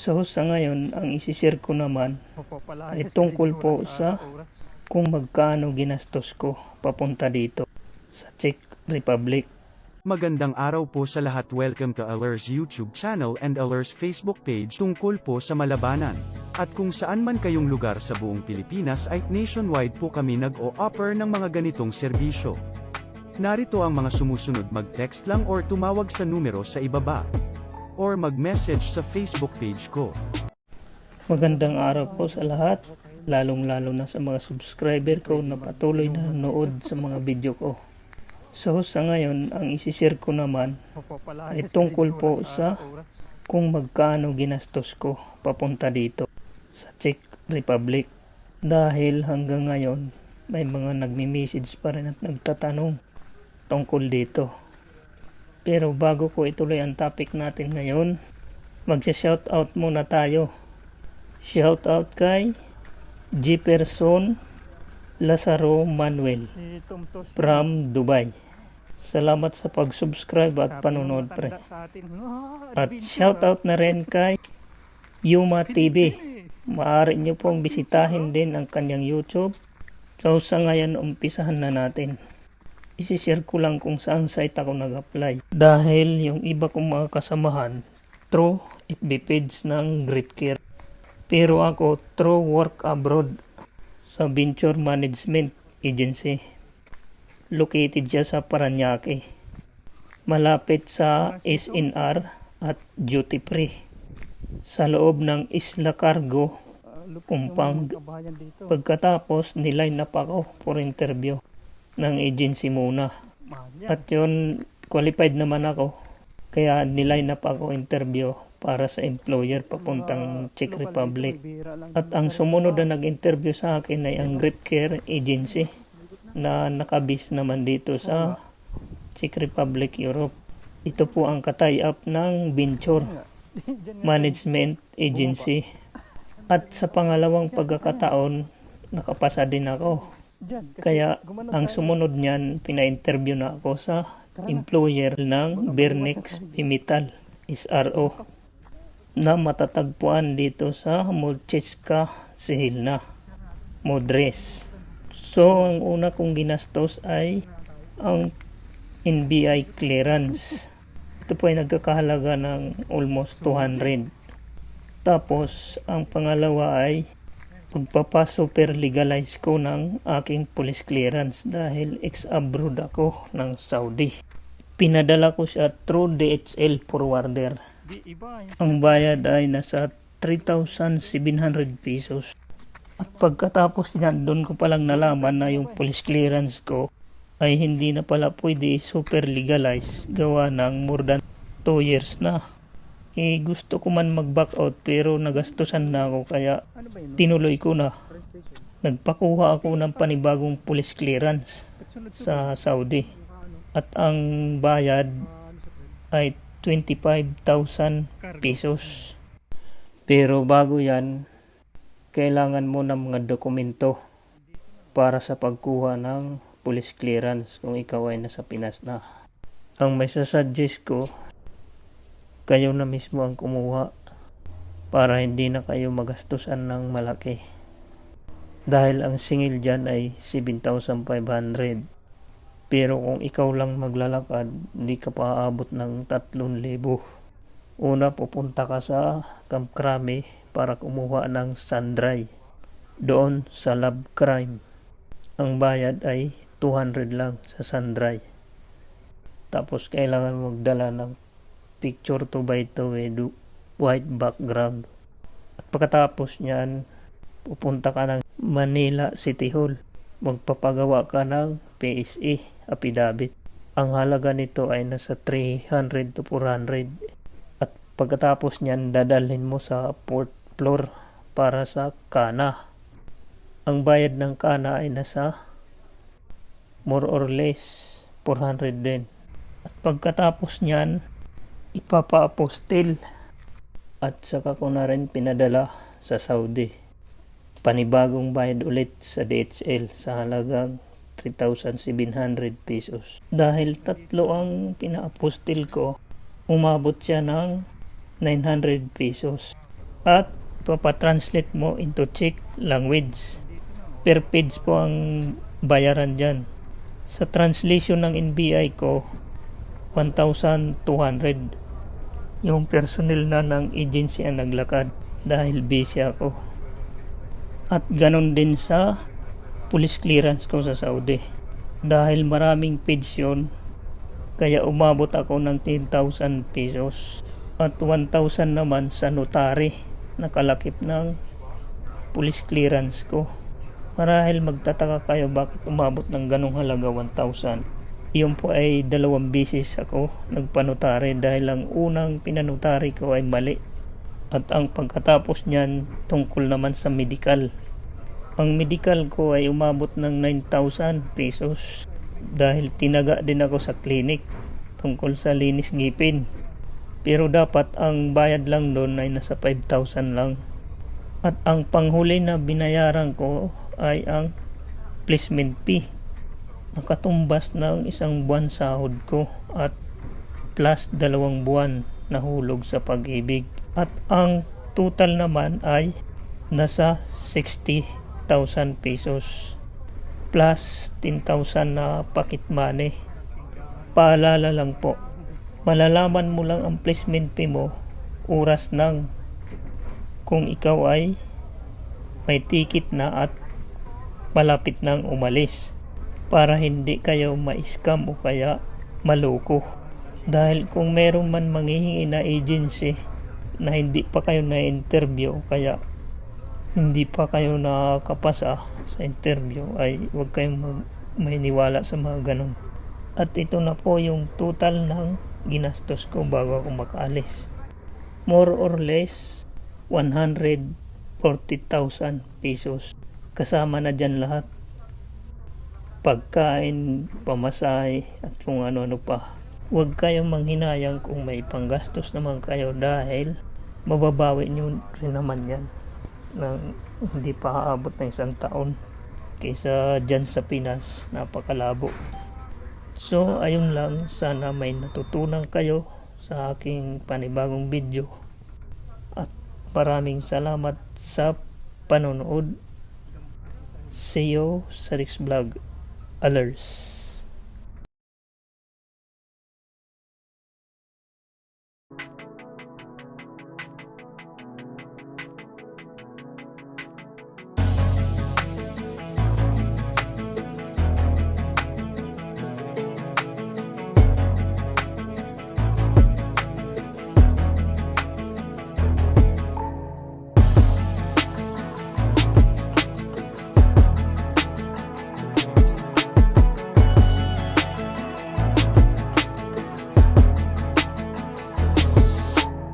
So sa ngayon, ang isishare ko naman ay tungkol po sa kung magkano ginastos ko papunta dito sa Czech Republic. Magandang araw po sa lahat welcome to Alers YouTube channel and Alers Facebook page tungkol po sa Malabanan. At kung saan man kayong lugar sa buong Pilipinas ay nationwide po kami nag-o-offer ng mga ganitong serbisyo. Narito ang mga sumusunod mag-text lang or tumawag sa numero sa ibaba. Or mag-message sa Facebook page ko. Magandang araw po sa lahat, lalong-lalo na sa mga subscriber ko na patuloy na nanood sa mga video ko. So sa ngayon, ang isishare ko naman ay tungkol po sa kung magkano ginastos ko papunta dito sa Czech Republic. Dahil hanggang ngayon, may mga nagmi-message pa rin at nagtatanong tungkol dito. Pero bago ko ituloy ang topic natin ngayon, magsa-shoutout muna tayo. Shoutout kay Jefferson Lazaro Manuel from Dubai. Salamat sa pag-subscribe at panonood pre. At shoutout na rin kay Yuma TV. Maaari nyo pong bisitahin din ang kanyang YouTube. So sa ngayon, umpisahan na natin. Isishare ko lang kung saan site ako nag-apply. Dahil yung iba kong mga kasamahan, through FB page ng Grip Care. Pero ako, through work abroad sa Venture Management Agency. Located siya sa Paranaque. Malapit sa SNR at duty free. Sa loob ng Isla Cargo compound. Pagkatapos, niline up ako for interview ng agency muna. At yun, qualified naman ako. Kaya niline up ako interview para sa employer papuntang Czech Republic. At ang sumunod na nag-interview sa akin ay ang Grip Care Agency na nakabis naman dito sa Czech Republic, Europe. Ito po ang katay up ng Venture Management Agency. At sa pangalawang pagkakataon, nakapasa din ako. Kaya ang sumunod niyan, pina-interview na ako sa employer ng Bernex Pimital, SRO, na matatagpuan dito sa Molcheska, Sihilna, Modres. So, ang una kong ginastos ay ang NBI clearance. Ito po ay nagkakahalaga ng almost 200. Tapos, ang pangalawa ay pagpapa-super legalize ko ng aking police clearance dahil ex-abroad ako ng Saudi. Pinadala ko siya through DHL forwarder. Ang bayad ay nasa 3,700 pesos. At pagkatapos niyan, doon ko palang nalaman na yung police clearance ko ay hindi na pala pwede super legalize gawa ng more than 2 years na. Eh gusto ko man mag-back out pero nagastusan na ako kaya tinuloy ko na. Nagpakuha ako ng panibagong police clearance sa Saudi. At ang bayad ay 25,000 pesos. Pero bago yan, kailangan mo ng mga dokumento para sa pagkuha ng police clearance kung ikaw ay nasa Pinas na. Ang may sasuggest ko, kayo na mismo ang kumuha para hindi na kayo magastusan ng malaki. Dahil ang singil dyan ay 7,500. Pero kung ikaw lang maglalakad, hindi ka pa aabot ng 3,000. Una, pupunta ka sa Camp Crame para kumuha ng sandray. Doon sa Lab Crime. Ang bayad ay 200 lang sa sandray. Tapos kailangan magdala ng picture to by to with white background. At pagkatapos niyan, pupunta ka ng Manila City Hall. Magpapagawa ka ng PSA affidavit. Ang halaga nito ay nasa 300 to 400. At pagkatapos niyan, dadalhin mo sa port floor para sa kana. Ang bayad ng kana ay nasa more or less 400 din. At pagkatapos niyan, ipapa-apostil at saka ko na rin pinadala sa Saudi. Panibagong bayad ulit sa DHL sa halagang 3,700 pesos. Dahil tatlo ang pina-apostil ko, umabot siya ng 900 pesos. at papatranslate mo into Czech language. Per page po ang bayaran dyan. Sa translation ng NBI ko, 1,200. Yung personnel na ng agency ang naglakad dahil busy ako. At ganon din sa police clearance ko sa Saudi. Dahil maraming page yun, kaya umabot ako ng 10,000 pesos. At 1,000 naman sa notary, nakalakip ng police clearance ko. Marahil magtataka kayo bakit umabot ng ganong halaga 1,000. Iyon po ay dalawang bisis ako nagpanotary dahil ang unang pinanotary ko ay mali. At ang pagkatapos niyan tungkol naman sa medical. Ang medical ko ay umabot ng 9,000 pesos dahil tinaga din ako sa clinic tungkol sa linis ngipin. Pero dapat ang bayad lang doon ay nasa 5,000 lang. At ang panghuli na binayaran ko ay ang placement fee. Nakatumbas ng isang buwan sahod ko at plus dalawang buwan na hulog sa pag-ibig. At ang total naman ay nasa 60,000 pesos plus 10,000 na pocket money. Paalala lang po, malalaman mo lang ang placement fee mo oras ng kung ikaw ay may ticket na at malapit nang umalis para hindi kayo ma-scam o kaya maloko. Dahil kung meron man manghihingi na agency na hindi pa kayo na-interview kaya hindi pa kayo nakakapasa sa interview ay huwag kayong maniniwala sa mga ganun. At ito na po yung total ng ginastos ko bago ako makaalis. More or less 140,000 pesos. Kasama na dyan lahat. Pagkain, pamasahe, at kung ano-ano pa. Huwag kayong manghinayang kung may panggastos naman kayo dahil mababawi nyo rin naman yan ng hindi pa aabot ng isang taon kaysa dyan sa Pinas. Napakalabo. So ayun lang. Sana may natutunan kayo sa aking panibagong video. At maraming salamat sa panonood. See you sa next vlog alers